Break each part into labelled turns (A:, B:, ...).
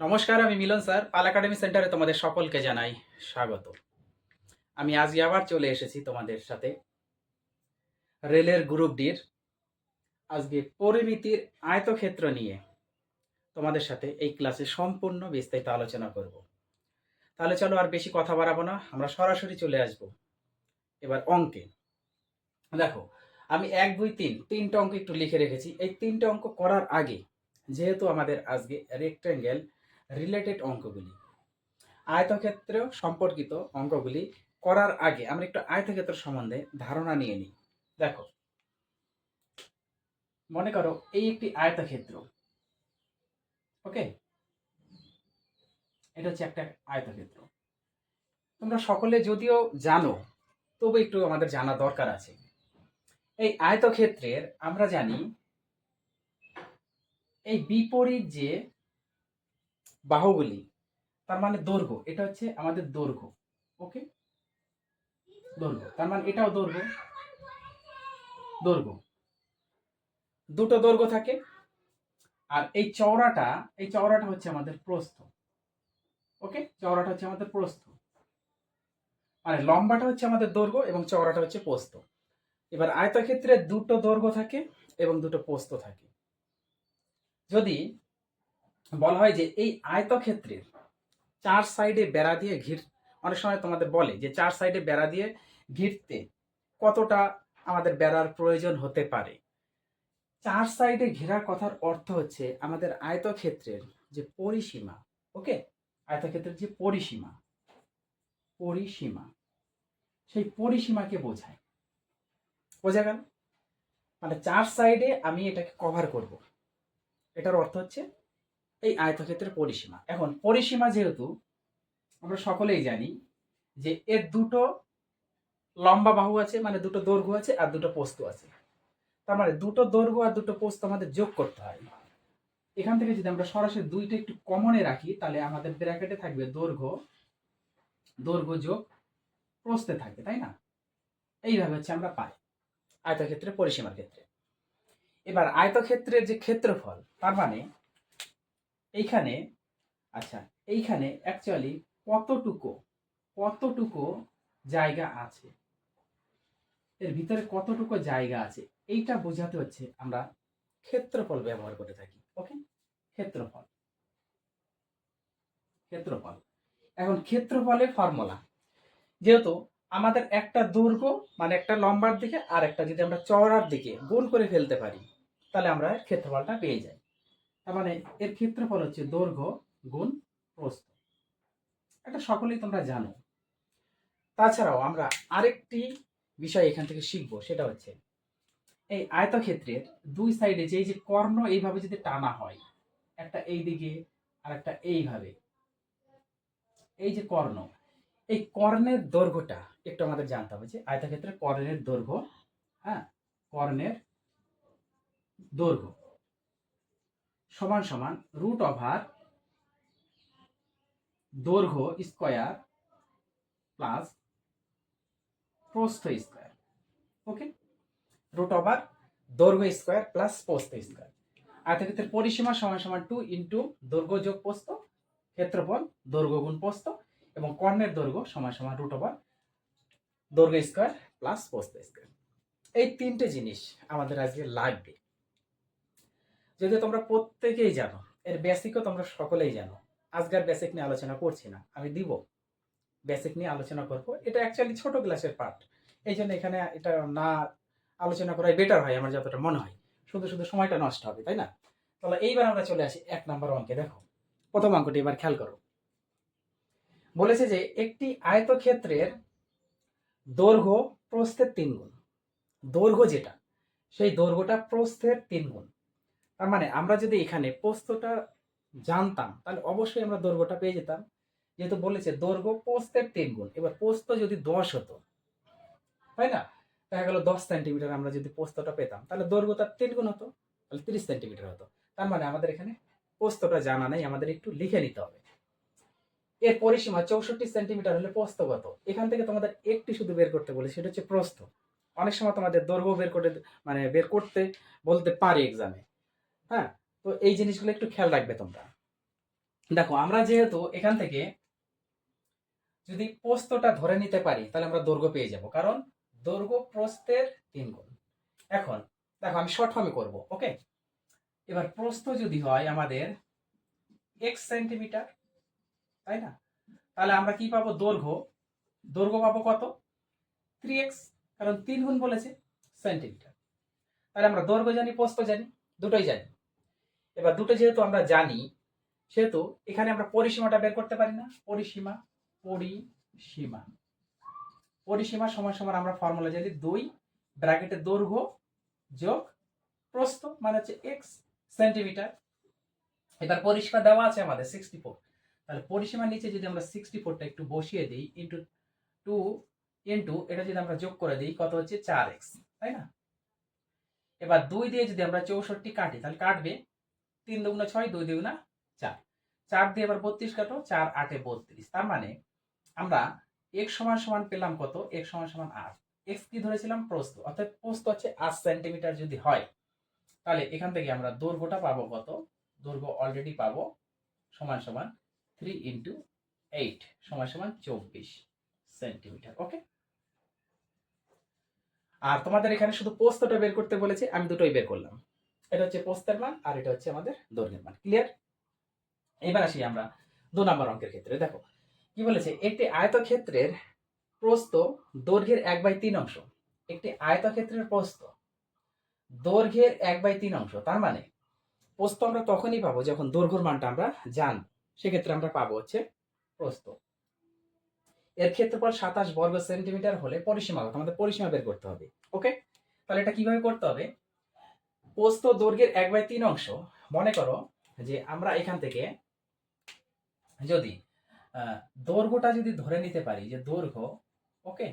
A: নমস্কার, আমি মিলন স্যার। পাল একাডেমি সেন্টারে তোমাদের সকলকে জানাই স্বাগত। আমি আজকে আবার চলে এসেছি তোমাদের সাথে রেলের গ্রুপ ডির আজকে পরিমিতির আয়তক্ষেত্র নিয়ে তোমাদের সাথে এই ক্লাসে সম্পূর্ণ বিস্তারিত আলোচনা করব। তাহলে চলো আর বেশি কথা বাড়াবো না, আমরা সরাসরি চলে আসব। এবার অঙ্কে। দেখো, আমি এক, দুই, তিন, তিনটা অঙ্ক একটু লিখে রেখেছি। এই তিনটা অঙ্ক করার আগে যেহেতু আমাদের আজকে রেক্টেঙ্গেল রিলেটেড অঙ্কগুলি। আয়তক্ষেত্র সম্পর্কিত অঙ্কগুলি করার আগে আমরা একটু আয়তক্ষেত্র সম্বন্ধে ধারণা নিয়ে নিই। দেখো, মনে করো এই একটি আয়তক্ষেত্র, ওকে? এটা হচ্ছে একটা আয়তক্ষেত্র। তোমরা সকলে যদিও জানো, তবু একটু আমাদের জানা দরকার আছে। এই আয়তক্ষেত্রের আমরা জানি, এই বিপরীত যে বাহুগুলি তার মানে দৈর্ঘ্য, এটা হচ্ছে আমাদের দৈর্ঘ্য ওকে দৈর্ঘ্য, তার মানে এটাও দৈর্ঘ্য দৈর্ঘ্য। দুটো দৈর্ঘ্য থাকে, আর এই চওড়াটা এই চওড়াটা হচ্ছে আমাদের প্রস্থ ওকে চওড়াটা হচ্ছে আমাদের প্রস্থ মানে লম্বাটা হচ্ছে আমাদের দৈর্ঘ্য এবং চওড়াটা হচ্ছে প্রস্থ। এবার আয়তক্ষেত্রে দুটো দৈর্ঘ্য থাকে এবং দুটো প্রস্থ থাকে। যদি বলা হয় যে এই আয়তক্ষেত্রের চার সাইডে বেড়া দিয়ে ঘির, অনেক সময় তোমাদের বলে যে চার সাইডে বেড়া দিয়ে ঘিরতে কতটা আমাদের বেড়ার প্রয়োজন হতে পারে। চার সাইডে ঘেরার কথার অর্থ হচ্ছে আমাদের আয়তক্ষেত্রের যে পরিসীমা ওকে আয়তক্ষেত্রের যে পরিসীমা পরিসীমা। সেই পরিসীমাকে বোঝায়। বোঝা গেল? মানে চার সাইডে আমি এটাকে কভার করব। এটার অর্থ হচ্ছে এই আয়তক্ষেত্রের পরিসীমা। এখন পরিসীমা যেহেতু, আমরা সকলেই জানি যে এর দুটো লম্বা বাহু আছে মানে দুটো দৈর্ঘ্য আছে আর দুটো পোস্ত আছে। তার মানে দুটো দৈর্ঘ্য আর দুটো পোস্ত আমাদের যোগ করতে হয়। এখান থেকে যদি আমরা সরাসরি দুইটা একটু কমনে রাখি, তাহলে আমাদের ব্র্যাকেটে থাকবে দৈর্ঘ্য দৈর্ঘ্য যোগ প্রস্তে থাকবে, তাই না? এইভাবে হচ্ছে আমরা পাই আয়তক্ষেত্রের পরিসীমার ক্ষেত্রে। এবার আয়তক্ষেত্রের যে ক্ষেত্রফল, তার মানে এইখানে আচ্ছা এইখানে অ্যাকচুয়ালি কতটুকু কতটুকু জায়গা আছে? এর ভিতরে কতটুকু জায়গা আছে? এইটা বোঝাতে হচ্ছে আমরা ক্ষেত্রফল ব্যবহার করে থাকি ওকে ক্ষেত্রফল। ক্ষেত্রফল। এখন ক্ষেত্রফলের ফর্মুলা যেহেতু আমাদের একটা দৈর্ঘ্য মানে একটা লম্বার দিকে আর একটা যদি আমরা চওড়ার দিকে গুণ করে ফেলতে পারি, তাহলে আমরা ক্ষেত্রফলটা পেয়ে যাই। তার মানে এর ক্ষেত্রফল হচ্ছে দৈর্ঘ্য গুণ প্রস্থ। এটা সকলেই তোমরা জানো। তাছাড়াও আমরা আরেকটি বিষয় এখান থেকে শিখব, সেটা হচ্ছে এই আয়তক্ষেত্রের দুই সাইডে যে এই যে কর্ণ এইভাবে যদি টানা হয়, একটা এই দিকে আর একটা এইভাবে। এই যে কর্ণ, এই কর্ণের দৈর্ঘ্যটা একটু আমাদের জানতে হবে যে আয়তক্ষেত্রের কর্ণের দৈর্ঘ্য হ্যাঁ কর্ণের দৈর্ঘ্য। সমান সমান রুট ওভার দৈর্ঘ্য স্কোয়ার প্লাস প্রস্থ স্কোয়ার ওকে রুট ওভার দৈর্ঘ্য স্কোয়ার প্লাস প্রস্থ স্কোয়ার আয়তক্ষেত্রের পরিসীমা সমান সমান টু ইন্টু দৈর্ঘ্য যোগ প্রস্থ, ক্ষেত্রফল দৈর্ঘ্য গুণ প্রস্থ, এবং কর্ণের দৈর্ঘ্য সমান সমান রুট ওভার দৈর্ঘ্য স্কোয়ার প্লাস প্রস্থ স্কোয়ার এই তিনটে জিনিস আমাদের আজকে লাগবে যদি তোমরা প্রত্যেকেই জানো, এর বেসিকও তোমরা সকলেই জানো। আজকের বেসিক নিয়ে আলোচনা করছি না, আমি দিব। বেসিক নিয়ে আলোচনা করব। এটা অ্যাকচুয়ালি ছোট ক্লাসের পার্ট এই জন্য এখানে এটা না আলোচনা করাই বেটার হয়, আমার যতটা মনে হয়। শুধু শুধু সময়টা নষ্ট হবে, তাই না? তাহলে এইবার আমরা চলে আসি এক নম্বর অঙ্কে, দেখো। প্রথম অঙ্কটি এবার খেয়াল করো। বলেছে যে একটি আয়তক্ষেত্রের দৈর্ঘ্য প্রস্থের তিন গুণ। দৈর্ঘ্য যেটা, সেই দৈর্ঘ্যটা প্রস্থের তিন গুণ। তার মানে আমরা যদি এখানে প্রস্থটা জানতাম, তাহলে অবশ্যই আমরা দৈর্ঘ্যটা পেয়ে যেতাম। যেহেতু বলেছে দৈর্ঘ্য প্রস্থের তিন গুণ, এবার প্রস্থ যদি দশ হতো, তাই না? দেখা গেল দশ সেন্টিমিটার আমরা যদি প্রস্থটা পেতাম, তাহলে দৈর্ঘ্য তার তিন গুণ হতো, তাহলে তিরিশ সেন্টিমিটার হতো। তার মানে আমাদের এখানে প্রস্থটা জানা নেই, আমাদের একটু লিখে নিতে হবে। এর পরিসীমা চৌষট্টি সেন্টিমিটার হলে প্রস্থ কত? এখান থেকে তোমাদের একটি শুধু বের করতে বলে, সেটা হচ্ছে প্রস্থ। অনেক সময় তোমাদের দৈর্ঘ্য বের করে মানে বের করতে বলতে পারে এক্সামে হ্যাঁ? তো এই জিনিসগুলো একটু খেয়াল রাখবে তোমরা। দেখো, আমরা যেহেতু এখান থেকে যদি প্রস্তটা ধরে নিতে পারি, তাহলে আমরা দৈর্ঘ্য পেয়ে যাব। কারণ দৈর্ঘ্য প্রস্থের তিন গুণ। এখন, দেখো, আমি শর্ট ফর্মে করব ওকে এবার প্রস্থ যদি হয় আমাদের এক্স সেন্টিমিটার তাই না? তাহলে আমরা কি পাবো? দৈর্ঘ্য। দৈর্ঘ্য পাবো কত? থ্রি এক্স কারণ তিন গুণ বলেছে সেন্টিমিটার তাহলে আমরা দৈর্ঘ্য জানি, প্রস্থ জানি, দুটোই জানি। এবার দুটো যেহেতু আমরা জানি, সেহেতু এখানে আমরা পরিসীমাটা বের করতে পারি না। পরিসীমা পরিসীমা। পরিসীমা সমান সমান আমরা ফর্মুলা জানি দুই ব্র্যাকেটের দৈর্ঘ্য যোগ প্রস্থ মানে হচ্ছে এক্স সেন্টিমিটার এবার পরিসীমা দেওয়া আছে আমাদের সিক্সটি ফোর তাহলে পরিসীমার নিচে যদি আমরা সিক্সটি ফোরটা একটু বসিয়ে দিই ইন্টু টু ইন্টু এটা যদি আমরা যোগ করে দিই, কত হচ্ছে চার এক্স তাই না? এবার দুই দিয়ে যদি আমরা চৌষট্টি কাটি, তাহলে কাটবে তিন দুগুণা ছয়, দুই দুগুণা চার। চার দিয়ে এবার বত্রিশ কাটো, চার আটে বত্রিশ। তার মানে আমরা এক সমান সমান পেলাম কত? এক সমান সমান আট। এক্স কি ধরেছিলাম? প্রস্থ। অর্থাৎ প্রস্থ হচ্ছে আট সেন্টিমিটার যদি হয়, তাহলে এখান থেকে আমরা দৈর্ঘ্যটা পাবো কত? দৈর্ঘ্য অলরেডি পাবো সমান সমান থ্রি ইন্টু এইট সমান সমান চব্বিশ সেন্টিমিটার ওকে আর তোমাদের এখানে শুধু পোস্তটা বের করতে বলেছে, আমি দুটোই বের করলাম। এটা হচ্ছে পোস্তের মান, আর এটা হচ্ছে আমাদের দৈর্ঘ্যের মান। ক্লিয়ার এবার আসি আমরা দু নম্বর অঙ্কের ক্ষেত্রে। দেখো, কি বলেছে? একটি আয়তক্ষেত্রের প্রস্থ দৈর্ঘ্যের এক বাই তিন অংশ। একটি আয়তক্ষেত্রের প্রস্থ দৈর্ঘ্যের এক বাই তিন অংশ। তার মানে প্রস্থ আমরা তখনই পাবো যখন দৈর্ঘ্যর মানটা আমরা জানব সেক্ষেত্রে আমরা পাবো হচ্ছে প্রস্থ। এর ক্ষেত্রফল সাতাশ বর্গ সেন্টিমিটার হলে পরিসীমাগত আমাদের পরিসীমা বের করতে হবে। ওকে? তাহলে এটা কীভাবে করতে হবে? প্রস্থ দৈর্ঘ্যের এক বাই তিন অংশ। মনে করো যে আমরা এখান থেকে যদি দৈর্ঘ্যটা যদি ধরে নিতে পারি, যে দৈর্ঘ্য, ওকে,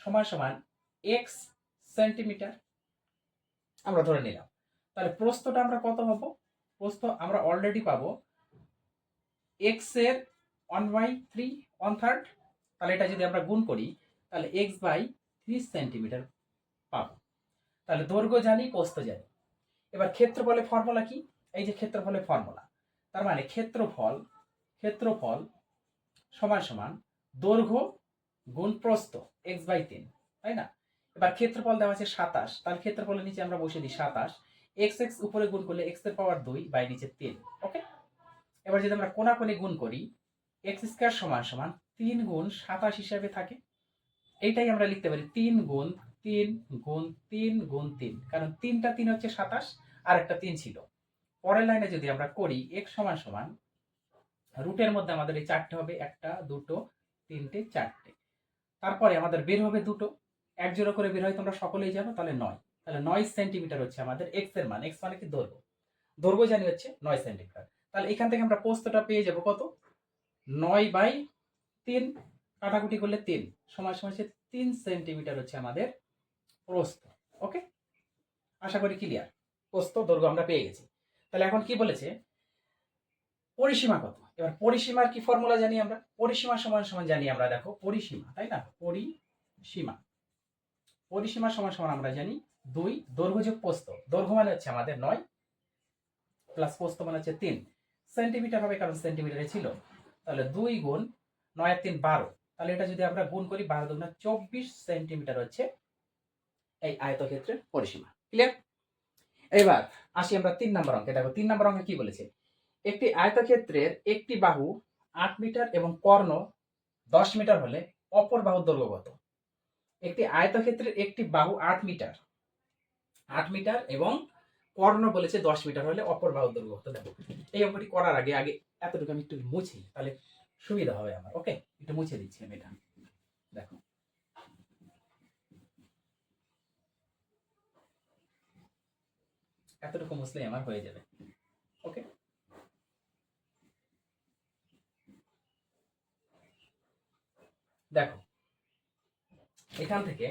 A: সমান সমান এক্স সেন্টিমিটার আমরা ধরে নিলাম। তাহলে প্রস্থটা আমরা কত পাবো? প্রস্থ আমরা অলরেডি পাবো এক্সের one by three one third তাহলে এটা যদি আমরা গুণ করি, তাহলে এক্স বাই থ্রি সেন্টিমিটার পাবো। তাহলে দৈর্ঘ্য জানি প্রস্থ জানি। এবার ক্ষেত্রফলের ফর্মুলা কি? এই যে ক্ষেত্রফলের ফর্মুলা তার মানে ক্ষেত্রফল ক্ষেত্রফল সমান সমান দৈর্ঘ্য গুণ প্রস্থ এক্স বাই তিন, তাই না? এবার ক্ষেত্রফল দেওয়া আছে সাতাশ, তাহলে ক্ষেত্রফলের নিচে আমরা বসে দিই সাতাশ এক্স এক্স উপরে গুণ করলে এক্সের পাওয়ার দুই বাই নিচে তিন ওকে এবার যদি আমরা কোনাকুনি গুণ করি এক্স স্কোয়ার সমান সমান তিন গুণ সাতাশ হিসাবে থাকে, এইটাই আমরা লিখতে পারি তিন গুণ তিন গুণ তিন গুণ তিন। কারণ তিনটা তিন হচ্ছে সাতাশ আর একটা তিন ছিল। পরের লাইনে যদি আমরা করি এক সমান সমান, রুটের মধ্যে আমাদের এই চারটে হবে, একটা, দুটো, তিনটে, চারটে। তারপরে আমাদের বের হবে দুটো। এক জোড়া করে বের হয়, তোমরা সকলেই জানো, তাহলে নয়। তাহলে নয় সেন্টিমিটার হচ্ছে আমাদের এক্সের মান। এক্স মানে কি? দৈর্ঘ্য। দৈর্ঘ্য জানি হচ্ছে নয় সেন্টিমিটার। তাহলে এখান থেকে আমরা পোস্তটা পেয়ে যাব কত? নয় বাই তিন কাটাকুটি করলে তিন। সমান সমান হচ্ছে তিন সেন্টিমিটার হচ্ছে আমাদের প্রস্থ ওকে আশা করি ক্লিয়ার প্রস্থ, দৈর্ঘ্য আমরা পেয়ে গেছি। তাহলে এখন কি বলেছে? পরিসীমা কত? এবার পরিসীমার কি ফর্মুলা জানি আমরা? পরিসীমা সমান সমান জানি আমরা, দেখো, পরিসীমা, তাই না? পরিসীমা। পরিসীমা সমান সমান আমরা জানি দুই, দৈর্ঘ্য যোগ প্রস্থ। দৈর্ঘ্য মানে হচ্ছে আমাদের নয় প্লাস প্রস্থ মানে হচ্ছে তিন। সেন্টিমিটার হবে কারণ সেন্টিমিটারে ছিল। তাহলে দুই গুণ নয় তিন, বারো। তাহলে এটা যদি আমরা গুণ করি, বারো দুগুণা চব্বিশ সেন্টিমিটার হচ্ছে এই আয়তক্ষেত্রের পরিসীমা। ক্লিয়ার এবার আসি আমরা তিন নম্বর অঙ্কে। দেখো, তিন নম্বর অঙ্কে কি বলেছে? একটি আয়তক্ষেত্রের একটি বাহু আট মিটার এবং কর্ণ দশ মিটার হলে অপর বাহুর দৈর্ঘ্য কত? একটি আয়তক্ষেত্রের একটি বাহু আট মিটার। আট মিটার এবং কর্ণ বলেছে দশ মিটার হলে অপর বাহুর দৈর্ঘ্য কত? দেখো, এই অঙ্কটি করার আগে আগে এতটুকু আমি একটু মুছি, তাহলে সুবিধা হবে আমার ওকে একটু মুছে দিচ্ছি আমি এটা। দেখো এতটুকু মুসলিম আমার হয়ে যাবে। ওকে দেখো, এখান থেকে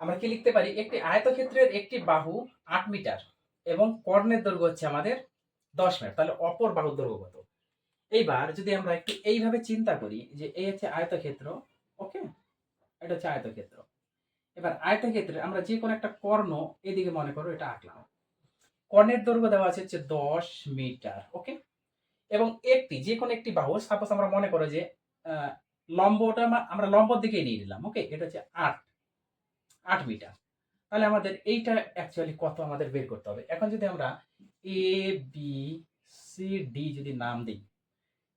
A: আমরা কি লিখতে পারি? একটি আয়তক্ষেত্রের একটি বাহু আট মিটার এবং কর্ণের দৈর্ঘ্য হচ্ছে আমাদের দশ মিটার। তাহলে অপর বাহুর দৈর্ঘ্য কত? এইবার যদি আমরা একটু এইভাবে চিন্তা করি যে এই হচ্ছে আয়তক্ষেত্র ওকে এটা হচ্ছে আয়তক্ষেত্র। এবার আয়তক্ষেত্রে আমরা যে কোনো একটা কর্ণ এদিকে মনে করো এটা আঁকলাম। কর্ণের দৈর্ঘ্য দেওয়া আছে হচ্ছে দশ মিটার, ওকে? এবং একটি, যে কোনো একটি বাহু সাপোজ আমরা মনে করো যে লম্বটা আমা- আমরা লম্বর দিকে নিয়ে নিলাম, ওকে? এটা হচ্ছে আট আট মিটার। তাহলে আমাদের এইটা অ্যাকচুয়ালি কত আমাদের বের করতে হবে? এখন যদি আমরা এ বি সি ডি যদি নাম দিই,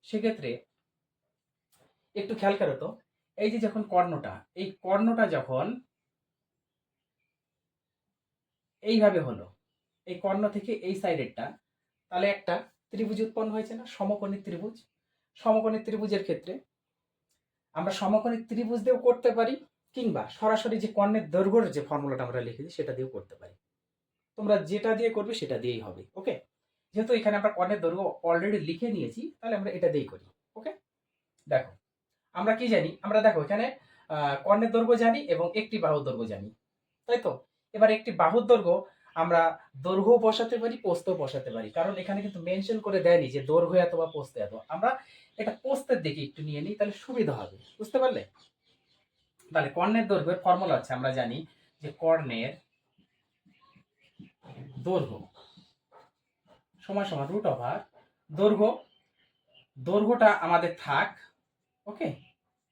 A: সেক্ষেত্রে একটু খেয়াল করো তো, এই যে যখন কর্ণটা, এই কর্ণটা যখন এইভাবে হলো। এই কর্ণ থেকে এই সাইডেরটা তাহলে একটা ত্রিভুজ উৎপন্ন হয়েছে না? সমকোণী ত্রিভুজ। সমকোণী ত্রিভুজের ক্ষেত্রে আমরা সমকোণী ত্রিভুজ দিয়েও করতে পারি, কিংবা সরাসরি যে কর্ণের দৈর্ঘ্যের যে ফর্মুলাটা আমরা লিখেছি, সেটা দিয়েও করতে পারি। তোমরা যেটা দিয়ে করবে, সেটা দিয়েই হবে, ওকে? যেহেতু এখানে আমরা কর্ণের দৈর্ঘ্য অলরেডি লিখে নিয়েছি, তাহলে আমরা এটা দিয়েই করি, ওকে? দেখো, আমরা কি জানি? আমরা দেখো এখানে কর্ণের দৈর্ঘ্য জানি এবং একটি বাহুর দৈর্ঘ্য জানি, তাই তো? এবার একটি বাহুর দৈর্ঘ্য আমরা দৈর্ঘ্য বসাতে পারি, পোস্ত বসাতে পারি। কারণ এখানে কিন্তু মেনশন করে দেয়নি যে দৈর্ঘ্য এত বা পোস্ত এত। আমরা এটা পোস্তের দিকে একটু নিয়ে নিই, তাহলে সুবিধা হবে। বুঝতে পারলে? তাহলে কর্ণের দৈর্ঘ্যের ফর্মুলা হচ্ছে আমরা জানি যে কর্ণের দৈর্ঘ্য সমান সমান রুট ওভার দৈর্ঘ্য। দৈর্ঘ্যটা আমাদের থাক ওকে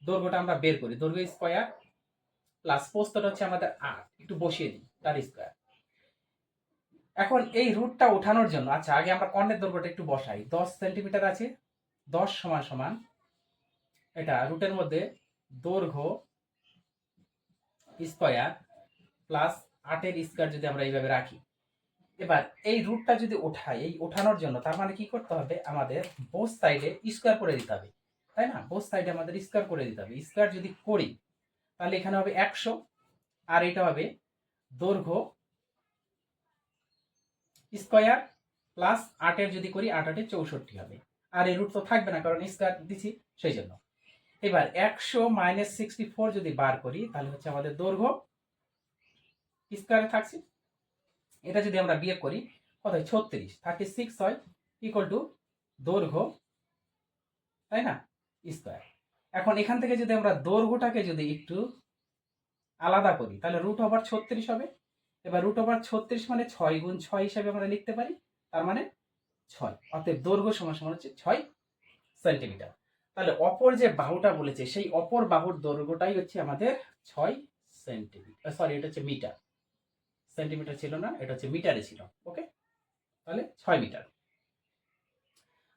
A: দৈর্ঘ্যটা আমরা বের করি। দৈর্ঘ্য স্কোয়ার প্লাস পোস্তটা হচ্ছে আমাদের আট। একটু বসিয়ে দিই। তার স্কোয়ার এখন এই রুটটা ওঠানোর জন্য আচ্ছা আগে আমরা কর্ণের দৈর্ঘ্যটা একটু বসাই। দশ সেন্টিমিটার আছে, দশ সমান সমান এটা রুটের মধ্যে দৈর্ঘ্য স্কোয়ার প্লাস আটের স্কোয়ার যদি আমরা এইভাবে রাখি। এবার এই রুটটা যদি ওঠাই, এই ওঠানোর জন্য তার মানে কি করতে হবে? আমাদের বোস সাইডে স্কোয়ার করে দিতে হবে। তাই না? বোস সাইডে আমাদের স্কোয়ার করে দিতে হবে। স্কোয়ার যদি করি, তাহলে এখানে হবে একশো, আর এটা হবে দৈর্ঘ্য স্কোয়ার প্লাস আটের যদি করি, আট আটে চৌষট্টি হবে। আর এই রুট তো থাকবে না, কারণ স্কোয়ার দিচ্ছি সেই জন্য এবার একশো মাইনাস সিক্সটি ফোর যদি বার করি, তাহলে হচ্ছে আমাদের দৈর্ঘ্য স্কোয়ারে থাকছে। এটা যদি আমরা বিয়ে করি, কত হয়? ছত্রিশ। থার্টি সিক্স হয় ইকুয়াল টু দৈর্ঘ্য, তাই না? স্কোয়ার। এখন এখান থেকে যদি আমরা দৈর্ঘ্যটাকে যদি একটু আলাদা করি। তাহলে রুট ওভার ছত্রিশ হবে। এবার রুট ওভার ছত্রিশ মানে ছয় গুণ ছয় হিসাবে আমরা লিখতে পারি। তার মানে ছয়। অতএব দৈর্ঘ্য সমান সমান হচ্ছে ছয় সেন্টিমিটার তাহলে অপর যে বাহুটা বলেছে, সেই অপর বাহুর দৈর্ঘ্যটাই হচ্ছে আমাদের ছয় সেন্টিমিটার সরি এটা হচ্ছে মিটার সেন্টিমিটার ছিল না, এটা হচ্ছে মিটারে ছিল। ওকে তাহলে ছয় মিটার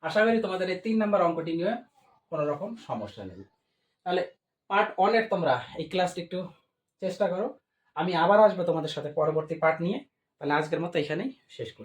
A: আশা করি তোমাদের এই তিন নম্বর অঙ্কটি নিয়ে কোনো রকম সমস্যা নেই। তাহলে পার্ট ওয়ানের তোমরা এই ক্লাসটি একটু চেষ্টা করো। আমি আবার আসব তোমাদের সাথে পরবর্তী পার্ট নিয়ে। তাহলে আজকের মতো এখানেই শেষ করি